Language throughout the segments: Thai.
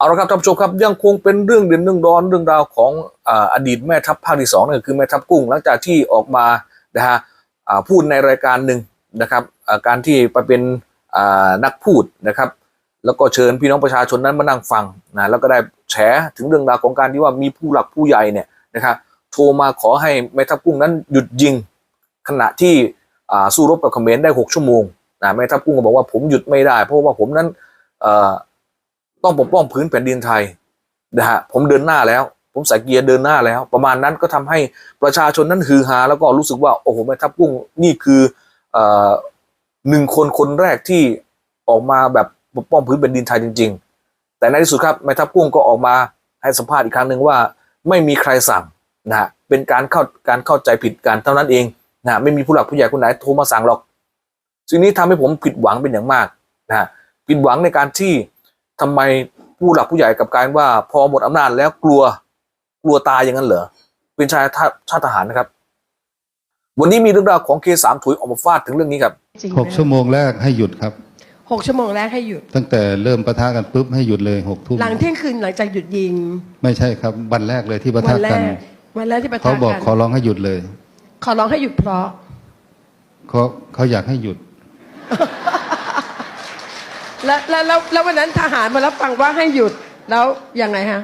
เอาละครับท่านผู้ชมครับยังคงเป็นเรื่องเด่นเรื่องร้อนเรื่องราวของออดีตแม่ทัพภาคที่สองนั่นก็คือแม่ทัพกุ้งหลังจากที่ออกมานะฮะพูดในรายการหนึ่งนะครับการที่ไปเป็นนักพูดนะครับ แล้วก็เชิญพี่น้องประชาชนนั้นมานั่งฟังนะแล้วก็ได้แฉถึงเรื่องราวของการที่ว่ามีผู้หลักผู้ใหญ่เนี่ยนะครับโทรมาขอให้แม่ทัพกุ้งนั้นหยุดยิงขณะที่สู้รบกับเขมรได้ 6 ชั่วโมงนะแม่ทัพกุ้งก็บอกว่าผมหยุดไม่ได้ เพราะว่าผมนั้นอ ต้องปกป้องพื้นแผ่นดินไทยนะฮะผมเดินหน้าแล้ว ผมใส่เกียร์เดินหน้าแล้ว ประมาณนั้นก็ทำให้ประชาชนนั้นฮือฮาแล้วก็รู้สึกว่าโอ้โหแม่ทัพกุ้งนี่คืออหนึ่งคนคนแรกที่ออกมาแบบปกป้องพื้นแผ่นดินไทยจริง ๆ แต่ในที่สุดครับแม่ทัพกุ้งก็ออกมาให้สัมภาษณ์อีกครั้งหนึ่งว่า ไม่มีใครสั่งนะฮะเป็นการเข้าการเข้าใจผิดกันเท่านั้นเองนะไม่มีผู้หลักผู้ใหญ่คนไหนโทรมาสั่งหรอกสิ่งนี้ทำให้ผมผิดหวังเป็นอย่างมากนะผิดหวังในการที่ ทำไมผู้หลักผู้ใหญ่กับการว่าพอหมดอำนาจแล้วกลัวกลัวตายอย่างนั้นเหรอเป็นชายชาติชาติทหารนะครับ วันนี้มีเรื่องราวของเคสามถุยออกมาฟาดถึงเรื่องนี้ครับจริงหกชั่วโมงแรกให้หยุดครับหกชั่วโมงแรกให้หยุด ตั้งแต่เริ่มปะทะกันปุ๊บให้หยุดเลยหกทุ่มหลังเที่ยงคืนหลังจากหยุดยิง ไม่ใช่ครับวันแรกเลยที่ปะวัทะแรกันกวันแรกที่ประเขาทะบอกกันขอร้องให้หยุดเลย ขอร้องให้หยุดเพราะเขาเขาอยากให้หยุด แล้วแล้วแล้วแล้ววันนั้นทหารมารับฟังว่าให้หยุดแล้วยังไงฮะ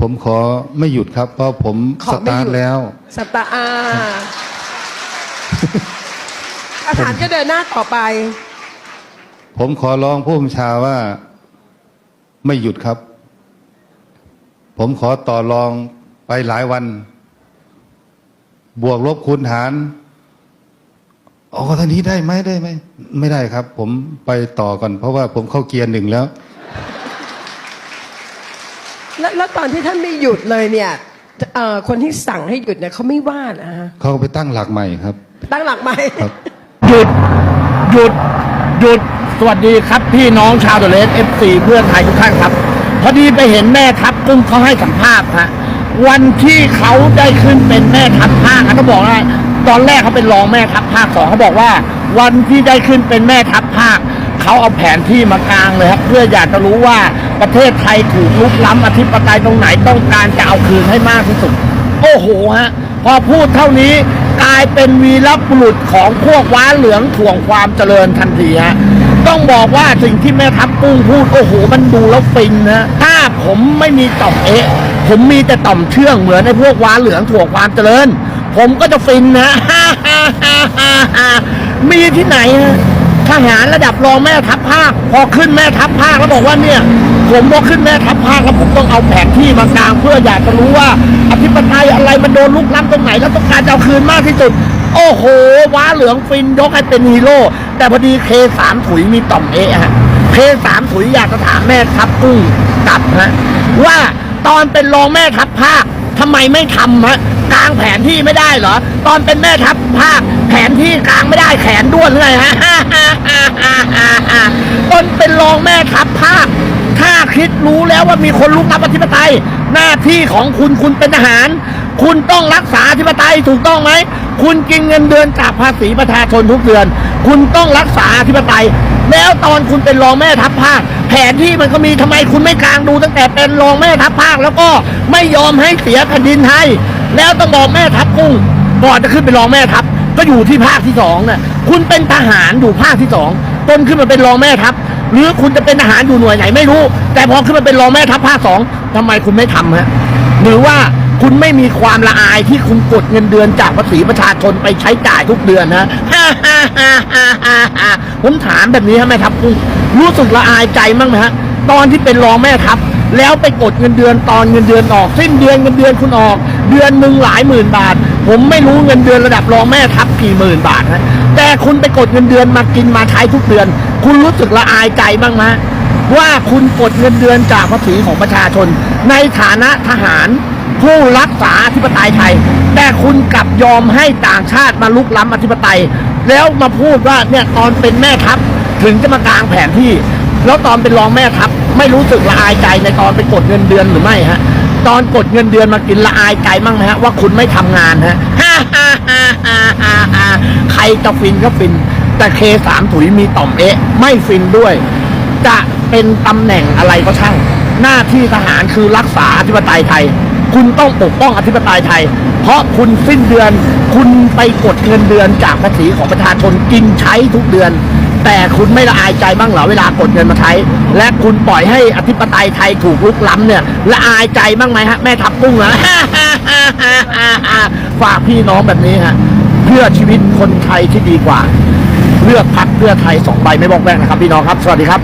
ผมขอไม่หยุดครับ เพราะผมขอสไม่ตาหร์ยุทดแล้ว สตาร์อาทหารก็เดินหน้าต่อไป ผมขอร้องผู้บัญชาว่าไม่หยุดครับ ผมขอต่อรองไปหลายวัน บวกลบคูณหาร อ๋อท่านี้ได้ไหมได้ไหมไม่ได้ครับ ผมไปต่อก่อน เพราะว่าผมเข้าเกียร์หนึ่งแล้ว แล้วแล้วตอนที่ท่านไม่หยุดเลยเนี่ยเอ่อคนที่สั่งให้หยุดเนี่ยเขาไม่ว่านะฮะเขาไปตั้งหลักใหม่ครับ ตั้งหลักไหมครับ หยุด หยุด หยุด สวัสดีครับ พี่น้องชาวเดอะเลสเอฟซีเพื่อนไทยทุกท่านครับ พอดีไปเห็นแม่ทัพกุ้งเขาให้สัมภาษณ์ฮะ วันที่เขาได้ขึ้นเป็นแม่ทัพภาคเขาบอกว่า ตอนแรกเขาเป็นรองแม่ทัพภาคสองเขาบอกว่า วันที่ได้ขึ้นเป็นแม่ทัพภาคเขาเอาแผนที่มากลางเลยครับเพื่ออยากจะรู้ว่าประเทศไทยถูกลุกล้ำอธิปไตยตรงไหนต้องการจะเอาคืนให้มากที่สุด โอ้โหฮะพอพูดเท่านี้กลายเป็นวีรบุรุษของพวกว้าเหลืองถ่วงความเจริญทันทีฮะต้องบอกว่าสิ่งที่แม่ทัพกุ้งพูดโอ้โหมันดูแล้วฟินนะถ้าผมไม่มีต่อมเอะผมมีแต่ต่อมเชื่องเหมือนในพวกว้าเหลืองถ่วงความเจริญ ผมก็จะฟินนะมีที่ไหนทหารระดับรองแม่ทัพภาค พอขึ้นแม่ทัพภาคแล้วบอกว่าเนี่ย ผมพอขึ้นแม่ทัพภาคแล้วผมต้องเอาแผนที่มากลางเพื่ออยากจะรู้ว่าอธิปไตยอะไรมันโดนลุกล้ำตรงไหนแล้วต้องการจะเอาคืนมากที่สุด โอ้โห ว้าเหลืองฟินยกให้เป็นฮีโร่ แต่พอดีเคสามถุยมีต่อมเอะฮะเคสามถุยอยากจะถามแม่ทัพกุ้งกลับฮะว่าตอนเป็นรองแม่ทัพภาคทำไมไม่ทำฮะ กลางแผนที่ไม่ได้เหรอ ตอนเป็นแม่ทัพภาคแผนที่กลางไม่ได้แขนด้วนเลยฮะตอนเป็นรองแม่ทัพภาคถ้าคิดรู้แล้วว่ามีคนลุกล้ำอธิปไตย หน้าที่ของคุณคุณเป็นทหาร คุณต้องรักษาอธิปไตยถูกต้องไหม คุณกินเงินเดือนจากภาษีประชาชนทุกเดือน คุณต้องรักษาอธิปไตย แล้วตอนคุณเป็นรองแม่ทัพภาคแผนที่มันก็มีทำไมคุณไม่กลางดูตั้งแต่เป็นรองแม่ทัพภาคแล้วก็ไม่ยอมให้เสียแผ่นดินไทย แล้วต้องบอกแม่ทัพกุ้งก่อนจะขึ้นเป็นรองแม่ทัพก็อยู่ที่ภาคที่สองน่ะคุณเป็นทหารอยู่ภาคที่สองจนขึ้นมาเป็นรองแม่ทัพหรือคุณจะเป็นทหารอยู่หน่วยไหนไม่รู้ แต่พอขึ้นมาเป็นรองแม่ทัพภาคสองทำไมคุณไม่ทำฮะหรือว่าคุณไม่มีความละอายที่คุณกดเงินเดือนจากภาษีประชาชนไปใช้จ่ายทุกเดือนนะฮ่าฮ่าฮ่าฮ่าฮ่าฮ่าผมถามแบบนี้ฮะแม่ทัพกุ้งรู้สึกละอายใจมั้งไหมฮะตอนที่เป็นรองแม่ทัพ แล้วไปกดเงินเดือนตอนเงินเดือนออก สิ้นเดือนเงินเดือนคุณออก เดือนหนึ่งหลายหมื่นบาท ผมไม่รู้เงินเดือนระดับรองแม่ทัพกี่หมื่นบาทฮะแต่คุณไปกดเงินเดือนมากินมาใช้ทุกเดือน คุณรู้สึกละอายใจบ้างไหมว่าคุณกดเงินเดือนจากภาษีของประชาชน ในฐานะทหาร ผู้รักษาอธิปไตยไทย แต่คุณกลับยอมให้ต่างชาติมาลุกล้ำอธิปไตย แล้วมาพูดว่าเนี่ยตอนเป็นแม่ทัพถึงจะมากลางแผนที่ แล้วตอนเป็นรองแม่ทัพไม่รู้สึกละอายใจในตอนไปกดเงินเดือนหรือไม่ฮะ ตอนกดเงินเดือนมากินละอายใจมั่งไหมฮะว่าคุณไม่ทำงานฮะใครจะฟินก็ฟิน แต่เคสามถุยมีต่อมเอะไม่ฟินด้วย จะเป็นตำแหน่งอะไรก็ช่าง หน้าที่ทหารคือรักษาอธิปไตยไทย คุณต้องปกป้องอธิปไตยไทย เพราะคุณสิ้นเดือน คุณไปกดเงินเดือนจากภาษีของประชาชนกินใช้ทุกเดือน แต่คุณไม่ละอายใจบ้างเหรอเวลากดเงินมาใช้ และคุณปล่อยให้อธิปไตยไทยถูกลุกล้ำเนี่ยละอายใจบ้างไหมฮะแม่ทัพกุ้งนะฝากพี่น้องแบบนี้ฮะเพื่อชีวิตคนไทยที่ดีกว่า เลือกพักเพื่อไทยสองใบไม่บอกแวกนะครับ พี่น้องครับ สวัสดีครับ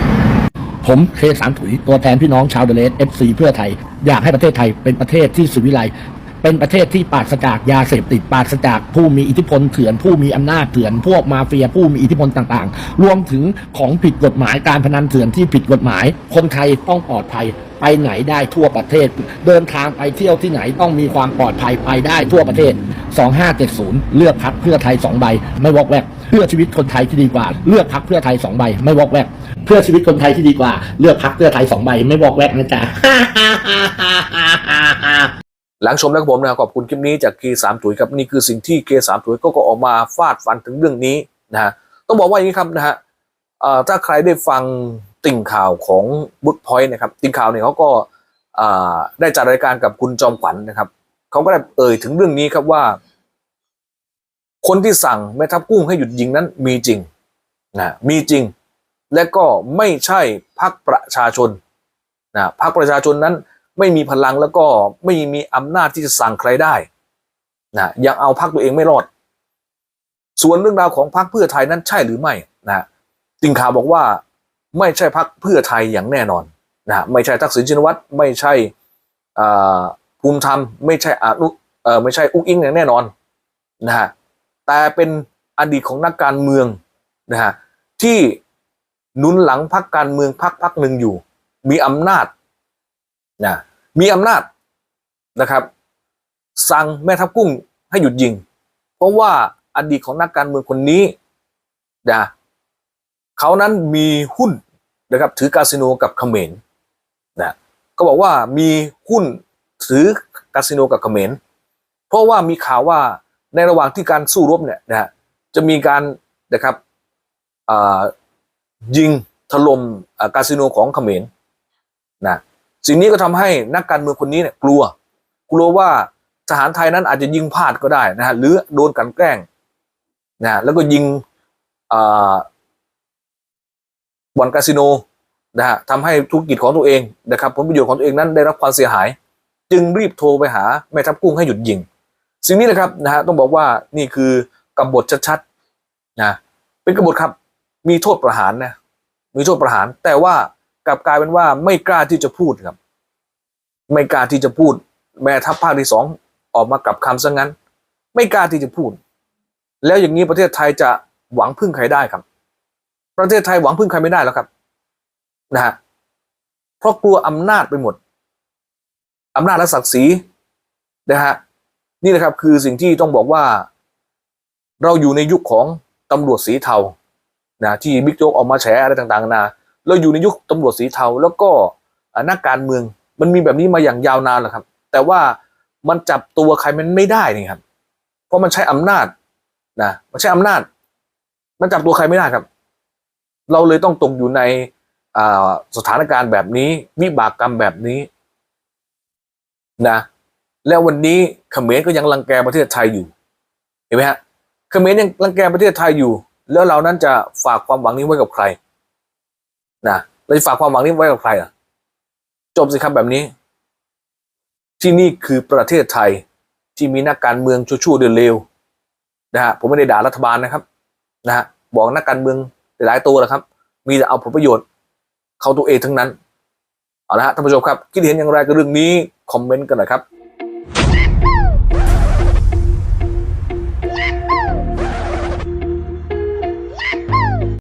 ผมเคสามถุยตัวแทนพี่น้องชาวเดลสเอฟซีเพื่อไทย อยากให้ประเทศไทยเป็นประเทศที่สุวิไล เป็นประเทศที่ปราศจากยาเสพติดปราศจากผู้มีอิทธิพลเถื่อนผู้มีอำนาจเถื่อน พวกมาเฟียผู้มีอิทธิพลต่างๆ รวมถึงของผิดกฎหมายการพนันเถื่อนที่ผิดกฎหมาย คนไทยต้องปลอดภัยไปไหนได้ทั่วประเทศ เดินทางไปเที่ยวที่ไหนต้องมีความปลอดภัยไปได้ทั่วประเทศ 2570 เลือกพักเพื่อไทยสองใบ ไม่วอกแวก เพื่อชีวิตคนไทยที่ดีกว่า เลือกพักเพื่อไทยสองใบ ไม่วอกแวก เพื่อชีวิตคนไทยที่ดีกว่า เลือกพักเพื่อไทยสองใบ ไม่วอกแวกนะจ๊ะ หลังชมแล้วผมนะครับขอบคุณคลิปนี้จากเคสามถุยครับนี่คือสิ่งที่เคสามถุยก็ก็ออกมาฟาดฟันถึงเรื่องนี้นะฮะต้องบอกว่าอย่างนี้ครับนะฮะถ้าใครได้ฟังติ่งข่าวของบุ๊ p พอยต์นะครับติ่งข่าวเนี่ยเขาก็ได้จัดรายการกับคุณจอมขวัญนะครับเขาก็ได้เอ่ยถึงเรื่องนี้ครับว่า คนที่สั่งแม่ทัพกุ้งให้หยุดยิงนั้นมีจริงนะมีจริง และก็ไม่ใช่พักประชาชนนะพักประชาชนนั้น ไม่มีพลังแล้วก็ไม่มีอำนาจที่จะสั่งใครได้นะยังเอาพักตัวเองไม่รอด ส่วนเรื่องราวของพักเพื่อไทยนั้นใช่หรือไม่นะติงข่าวบอกว่าไม่ใช่พักเพื่อไทยอย่างแน่นอนนะไม่ใช่ทักษิณชินวัตรไม่ใช่ภูมิธรรม ไม่ใช่อนุไม่ใช่อุ้งอิงอย่างแน่นอนนะฮะแต่เป็นอดีตของนักการเมืองนะฮะที่หนุนหลังพักการเมืองพักพักหนึ่งอยู่ มีอำนาจนะ มีอำนาจนะครับ สั่งแม่ทัพกุ้งให้หยุดยิง เพราะว่าอดีตของนักการเมืองคนนี้นะเขานั้นมีหุ้นนะครับ ถือคาสิโนกับเขมรนะก็บอกว่ามีหุ้นถือคาสิโนกับเขมรเพราะว่ามีข่าวว่าในระหว่างที่การสู้รบเนี่ยนะฮะจะมีการนะครับอ่ายิงถล่มคาสิโนของเขมรนะ สิ่งนี้ก็ทำให้นักการเมืองคนนี้เนี่ยกลัว กลัวว่าทหารไทยนั้นอาจจะยิงพลาดก็ได้นะฮะหรือโดนกันแกล้งนะฮะแล้วก็ยิงบ่อนคาสิโนนะฮะทำให้ธุรกิจของตัวเองนะครับผลประโยชน์ของตัวเองนั้นได้รับความเสียหาย จึงรีบโทรไปหาแม่ทัพกุ้งให้หยุดยิง สิ่งนี้นะครับนะฮะต้องบอกว่านี่คือกบฏชัดๆนะเป็นกบฏครับมีโทษประหารนะมีโทษประหารแต่ว่า กลับกลายเป็นว่าไม่กล้าที่จะพูดครับ ไม่กล้าที่จะพูด แม่ทัพภาคที่สองออกมากลับคำซะงั้น ไม่กล้าที่จะพูด แล้วอย่างนี้ประเทศไทยจะหวังพึ่งใครได้ครับ ประเทศไทยหวังพึ่งใครไม่ได้แล้วครับนะฮะเพราะกลัวอำนาจไปหมดอำนาจและศักดิ์ศรีนะฮะนี่นะครับคือสิ่งที่ต้องบอกว่า เราอยู่ในยุคของตำรวจสีเทานะที่บิ๊กโจ๊กออกมาแฉอะไรต่างๆนานา เราอยู่ในยุคตำรวจสีเทาแล้วก็นักการเมือง มันมีแบบนี้มาอย่างยาวนานแล้วครับ แต่ว่ามันจับตัวใครมันไม่ได้นี่ครับ เพราะมันใช้อำนาจนะมันใช้อำนาจ มันจับตัวใครไม่ได้ครับ เราเลยต้องตกอยู่ในสถานการณ์แบบนี้วิบากกรรมแบบนี้นะ แล้ววันนี้เขมรก็ยังรังแกประเทศไทยอยู่ เห็นไหมฮะเขมรยังรังแกประเทศไทยอยู่ แล้วเรานั้นจะฝากความหวังนี้ไว้กับใคร นะเราจะฝากความหวังนี้ไว้กับใครอะ จบสิครับแบบนี้ ที่นี่คือประเทศไทยที่มีนักการเมืองชั่วๆเร็วนะฮะผมไม่ได้ด่ารัฐบาลนะครับนะฮะบอกนักการเมืองหลายตัวแหละครับ มีแต่เอาผลประโยชน์ เขาตัวเองทั้งนั้น เอาละฮะท่านผู้ชมครับ คิดเห็นอย่างไรกับเรื่องนี้ คอมเมนต์กันหน่อยครับ